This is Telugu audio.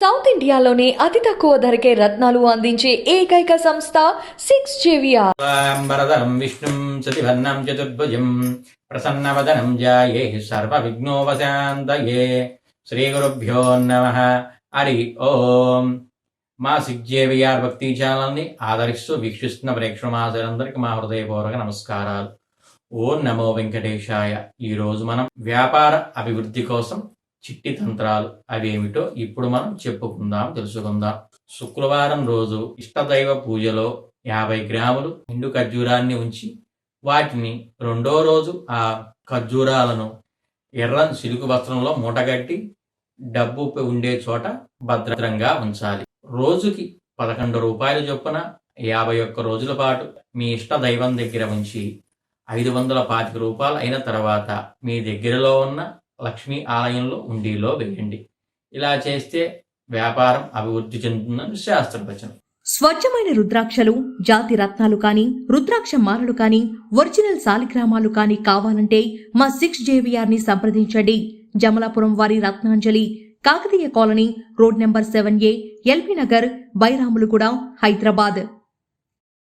సౌత్ ఇండియాలోనే అతి తక్కువ ధరకే రత్నాలు అందించే ఏకైక సంస్థ సిక్స్ జేవిఆర్ వరదరం విష్ణుం సతివర్ణం చతుర్భుజం ప్రసన్నవదనం జాయే శ్రీ గురుభ్యో నమ. హరి ఓం. మా సిగ్జేవిఆర్ భక్తి ఛానల్ని ఆదరిస్తూ వీక్షిస్తున్న ప్రేక్షమాసులందరికీ మా హృదయపూర్వక నమస్కారాలు. ఓం నమో వెంకటేశాయ. ఈ రోజు మనం వ్యాపార అభివృద్ధి కోసం చిట్టి తంత్రాలు అవేమిటో ఇప్పుడు మనం చెప్పుకుందాం తెలుసుకుందాం. శుక్రవారం రోజు ఇష్టదైవ పూజలో యాభై గ్రాములు ఎండు ఖర్జూరాన్ని ఉంచి వాటిని రెండో రోజు ఆ ఖర్జూరాలను ఎర్రని సిలుకు వస్త్రంలో మూటగట్టి డబ్బు ఉండే చోట భద్రంగా ఉంచాలి. రోజుకి పదకొండు రూపాయల చొప్పున యాభై ఒక్క రోజుల పాటు మీ ఇష్ట దైవం దగ్గర ఉంచి ఐదు వందల పాతిక రూపాయలు అయిన తర్వాత మీ దగ్గరలో ఉన్న లక్ష్మీ ఆలయంలో ఉండిలో వేయండి. ఇలా చేస్తే వ్యాపారం అభివృద్ధి చెందుతుందని శాస్త్రవచనం స్వచ్ఛమైన రుద్రాక్షలు జాతి రత్నాలు కానీ రుద్రాక్ష మాలలు కానీ ఒరిజినల్ సాలిగ్రామాలు కానీ కావాలంటే మా సిక్స్ జేవిఆర్ని సంప్రదించండి. జమలాపురం వారి Ratnanjali Kakatiya colony road number seven A LB Nagar Bairamalguda Hyderabad.